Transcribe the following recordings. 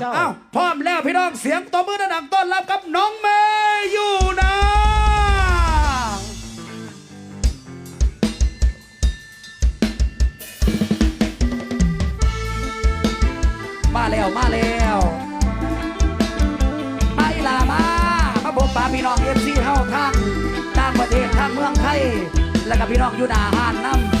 เจ้าอ้าวพร้อมแล้วพี่น้องเสียงตบมือดังๆต้อนรับกับน้องเมย์อยู่นะมาแล้วมาแล้วมาอีหลามามาพบปาพี่น้องเอฟซีเฮาทางต่างประเทศทางเมืองไทย แล้วก็พี่น้องอยู่หนาหานน้ำ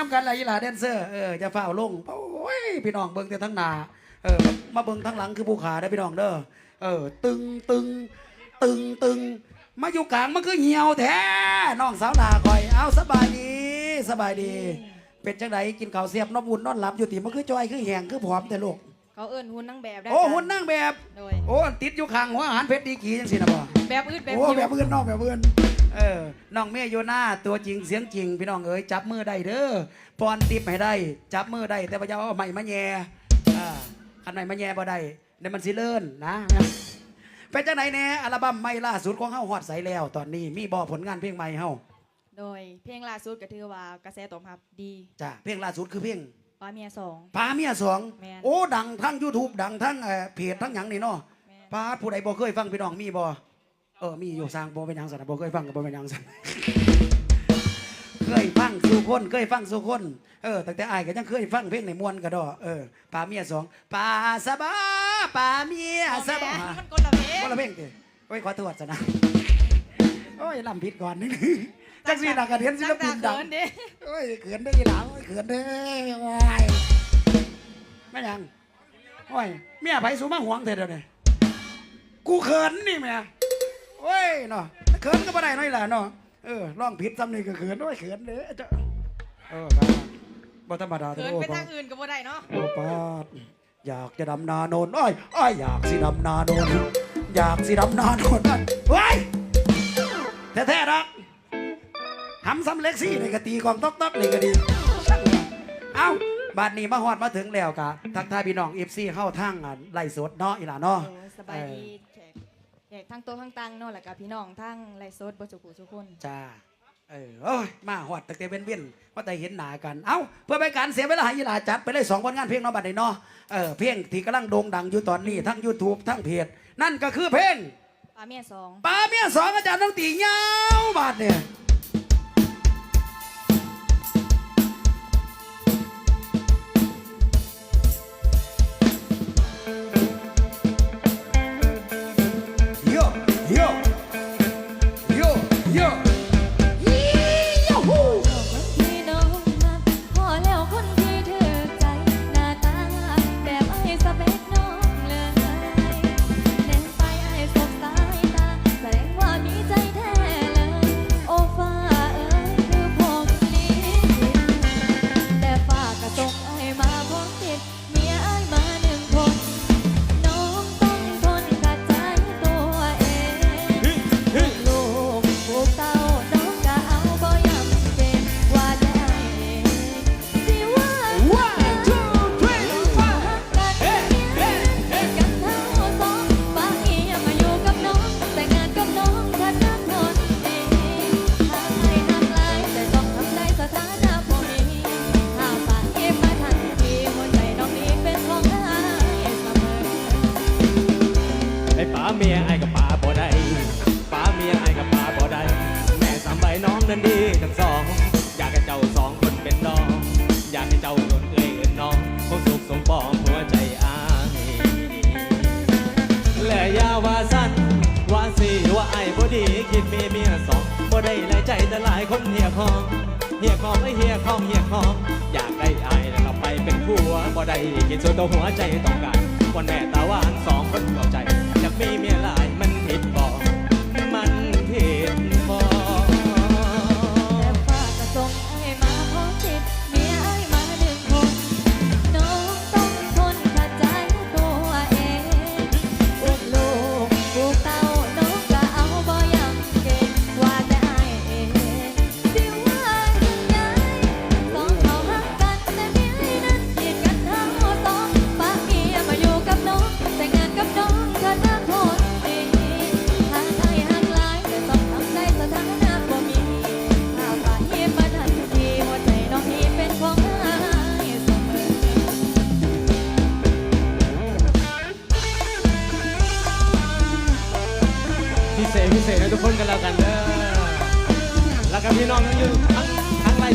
นน้ำกันเลยอีหลาแดนเซอร์เออจะเฝ้าลงโอ้ยพี่น้องเบิ่งแต่ทั้งหน้าเออมาเบิ่งทั้งหลังคือภูขาได้อพี่น้องเด้อเออ ตึงตึงตึงตึงมาอยู่กลางมันคือเหี่ยวแท้น้องสาวลาคอยเอาสบายดีสบายดี เป็นจังไดกินข้าวเสียบนอนบุญนอนหลับอยู่ติมันคือจอยคือแหงคือผอมแต่ลูกเขาเอิ้นหุ่นนั่งแบบได้โอ้จ้ะหุ่นนั่งแบบโดยโอ้ติดอยู่ข้างหัวอาหารเพชรดีกีจังสินะบ่แบบอืดแบบโอ้หิวแบบเพื่อนน้องแบบเพื่อน เออน้องเมย์โยนาตัวจริงเสียงจริง พี่น้องเอ๋ยจับมือได้เด้อปอนติบให้ได้ จับมือได้ แต่ว่าจะเอาใหม่มาแย่อ่าอันใหม่มาแย่บ่ได้เดี๋ยวมันสิเลิ่นนะเป็นจังไหนแน่อัลบั้มใหม่ล่าสุดของเฮาฮอดใสแล้ว ตอนนี้มีบ่ผลงานเพลงใหม่เฮาโดยเพลงล่าสุดก็ถือว่ากระแสตอบรับดีจ้ะเพลงล่าสุดคือเพลงป้าเมียสองปลาเมียสองแม่นโอ้ดังทั้ง YouTube ดังทั้งเอ่อเพจทั้งหยังนี่เนาะแม่นปาดผู้ใดบ่เคยฟังพี่น้องมีบ่ เออมีอยู่สร้างบ่เป็นหยังสันบ่เคยฟังก็บ่เป็นหยังสัน เคยฟังสู่คนเคยฟังสู่คนเออตั้งแต่อายก็ยังเคยฟังเพลงในมวนกระดอเออปลาเมียสองปลาสะบาปลาเมียสะบามันคนละเพลงคนละเพลงติโอ้ยขอโทษซะนะโอ้ยลำผิดก่อนนึงจังสีนักกระเทียนศิลปินดังเขินดิโอ้ยเขินได้ออีหลังโอ้ยเขินได้อโอ้ยแม่ยังโอ้ยเมียไผสูมาหวงเธอเดี๋ยวนี้กูเขินนี่แม่ โอ้ยเนาะเขินก็บ่ได้น้อยล่ะเนาะเออร้องผิดซ้ำนี่ก็เขินโอ้ยเขินเด้อเจ้าเออครับบ่ธรรมดาเขินโอ้ไปปาทางอื่นก็บ่ได้เนาะโอ้ปาดอยากจะดำนาโนนอ้อยอ้อยอยากสิดำนาโนนอยากสิดำนาโนนอ้อยเว้ยแท้ๆรักหำซ้ำเล็กซี่ในกะตีกองต๊อกต๊อกในกะดีเอ้าบาดนี้มาฮอดมาถึงแล้วกะทักทายพี่น้องเอฟซีเข้าทางอะไล่สดเนาะอีหล่าเนาะโอ้สบายดี แขกแขกทั้งโต๊ะทั้งตังเนาะแล้วก็พี่น้องทั้งไลฟ์สดบ่จุกุทุกคนจ้าเออโอ้ยมาฮอดตั้งแต่เว้นเว้นๆว่าแต่เห็นหน้ากัน เอ้า เพื่อไปนการเสียเวลาให้อีหล่าจัดไปเลยสองผลงานเพลงเนาะบัดนี้เนาะเออเพลงที่กำลังโด่งดังอยู่ตอนนี้ทั้ง YouTube ทั้งเพจนั่นก็คือเพลงป้าเมียสองปลาเมียสองอาจารย์ต้องตีเงาวบาดเนี่ยโย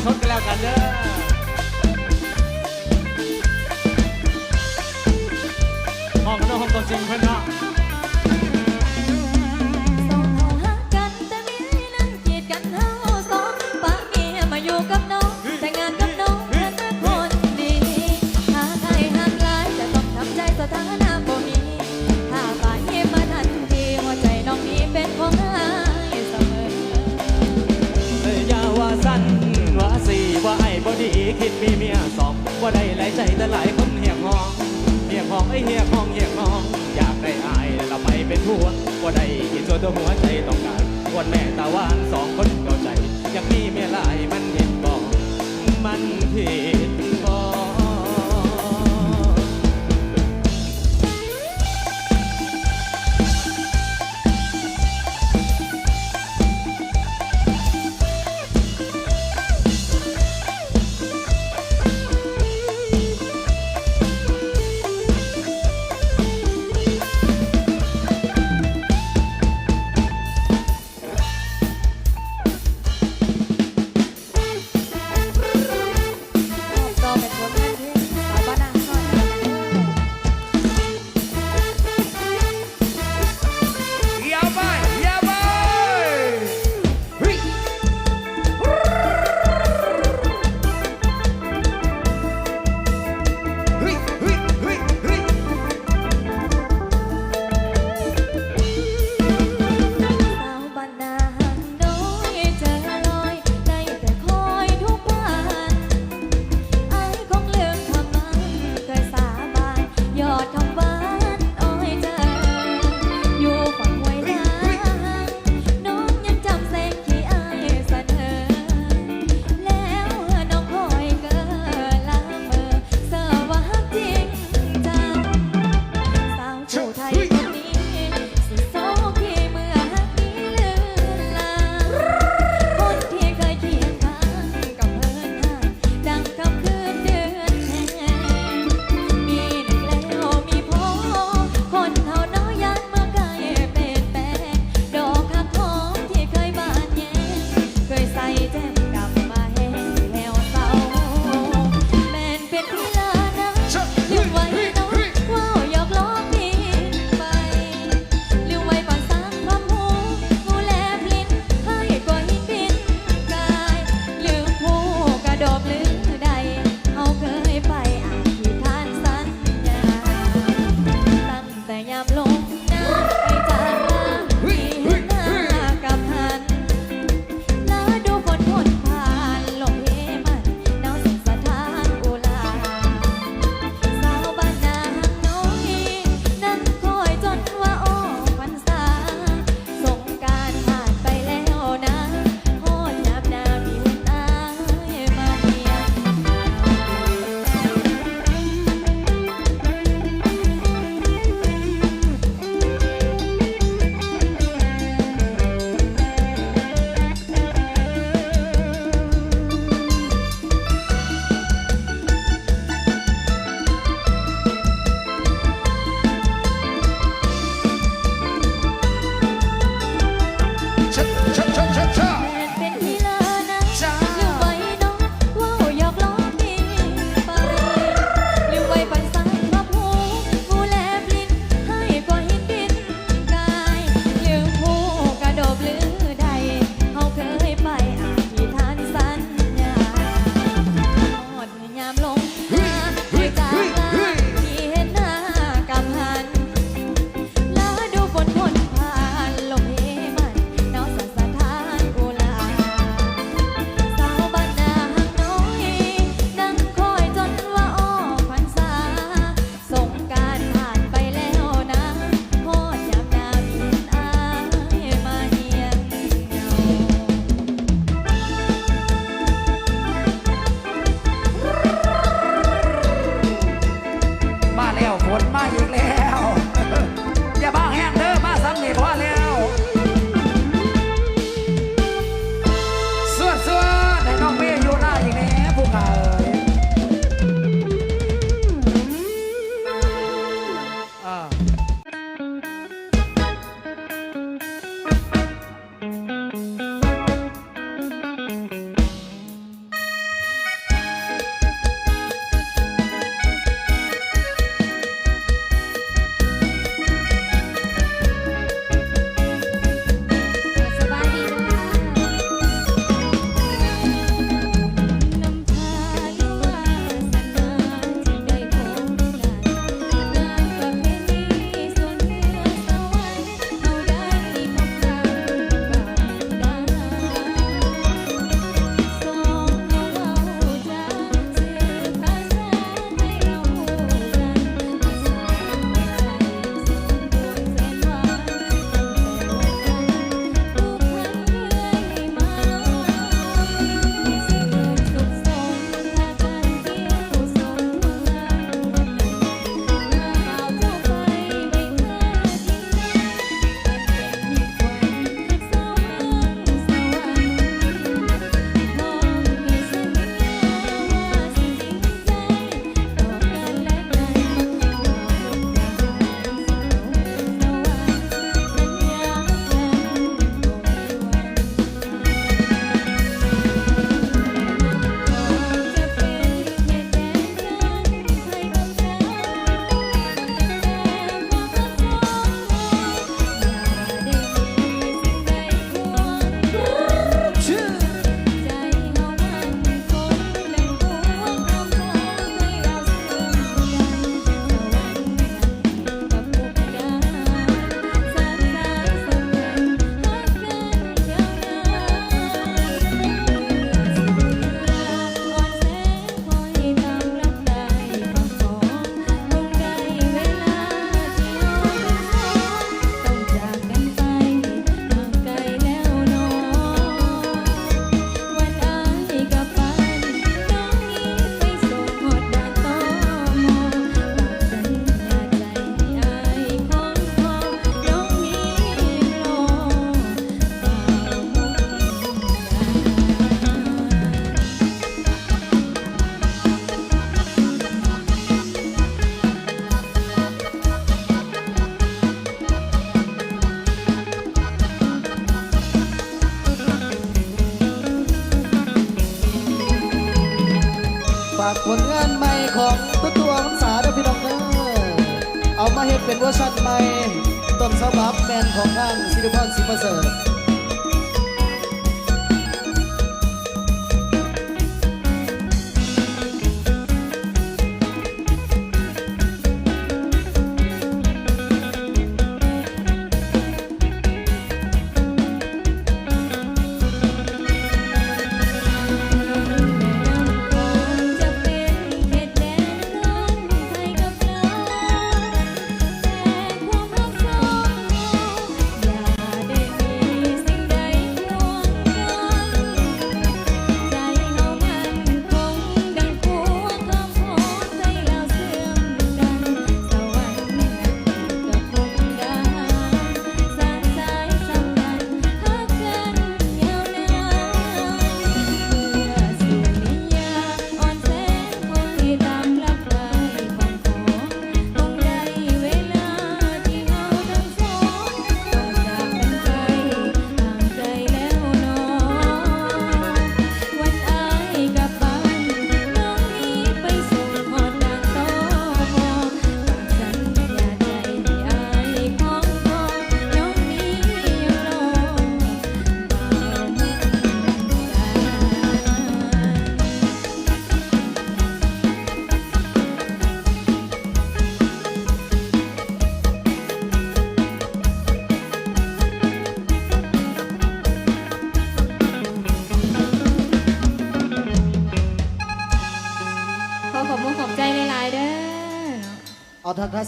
ชดกันแล้วกันเด้อห้องกันเนาะห้องตัวจริงเพื่อนเนาะ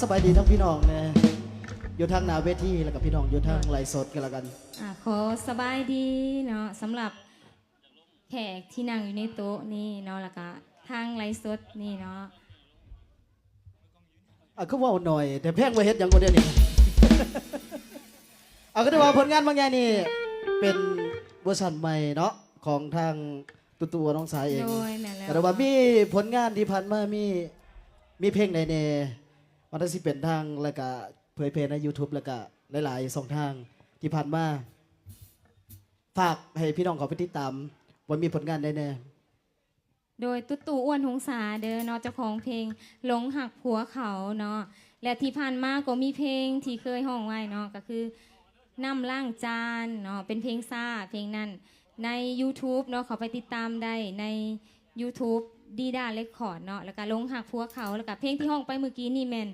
บายดีทั้งพี่น้องนะอยู่ทางหนาเวทีแล้วกับพี่น้องอยู่ทางไลฟ์สดกันแล้วกันอะขอสบายดีเนาะสำหรับแขกที่นั่งอยู่ในโต๊ะนี่เนาะแล้วก็ทางไลฟ์สดนี่เนาะอะก็เว่าหน่อย แต่แพงไว้เฮ็ดหยังบ่เดียวนี่เอาก็ได้ว่าผลงานบางอย่างนี่เป็นเวอร์ชันใหม่เนาะของทางตัวตัวน้องสายเองโดยแม่นแล้วก็ได้ว่ามีผลงานที่ผ่านมามีมีเพลงใดแน่ มันก็สิเป็นทางแล้วก็เผยแพร่ใน YouTube แล้วก็หลายๆช่องทางที่ผ่านมาฝากให้พี่น้องเขาไปติดตามว่ามีผลงานแน่โดยตุ๊ตู่อ้วนหงษาเด้อเนาะเจ้าของเพลงหลงหักผัวเขาเนาะและที่ผ่านมาก็มีเพลงที่เคยห้องไว้เนาะก็คือน้ำล่างจานเนาะเป็นเพลงซาเพลงนั้นใน YouTube เนาะเขาไปติดตามได้ใน YouTube ดีดาเรคคอร์ดเนาะแล้วก็ลงหักผัวเขาแล้วก็เพลงที่ห้องไปเมื่อกี้นี่แมน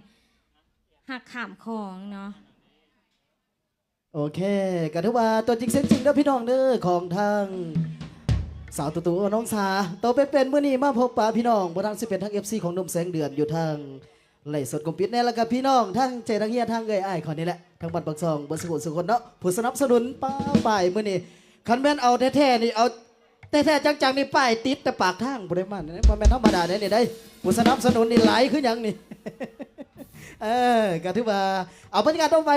หักขามของเนาะโอเคก็ถือว่าตัวจริงเสียงจริงเด้อพี่น้องเด้อของทางสาวตัวตัวน้องสาโตเป็นเป็นเมื่อนี้มาพบปะพี่น้องบนทางสิเป็นทาง FC ของนุ่มแสงเดือนอยู่ทางไล่สดกลมปิดแน่แล้วกับพี่น้องทั้งเจทังเฮียทางเกยอ้ยขอนี่แหละทางบัตรบักซองบนสกุลสุคนเนาะผู้สนับสนุนป้าป่ายเมื่อนี้คันแม่นเอาแท้ๆนี่เอา แต่แท้จังๆนี่ป้ายติดแต่ปากทางบ่ได้มันนี่บ่แม่นธรรมดาเด้นี่ได้ผู้สนับสนุนนี่หลายคือหยังนี่เออก็ถือว่าเอาบรรยากาศต้องไป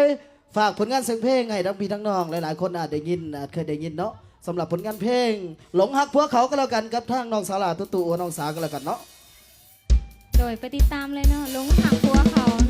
ฝากผลงานเสียงเพลงให้ทั้งพี่ทั้งน้องหลายๆ คนอาจได้ยินอาจเคยได้ยินเนาะสำหรับผลงานเพลง หลงฮักพวกเขาก็แล้วกันกับทางน้องสาราตุตุน้องสาก็แล้วกันเนาะโดยไปติดตามเลยเนาะหลงหักผัวเขา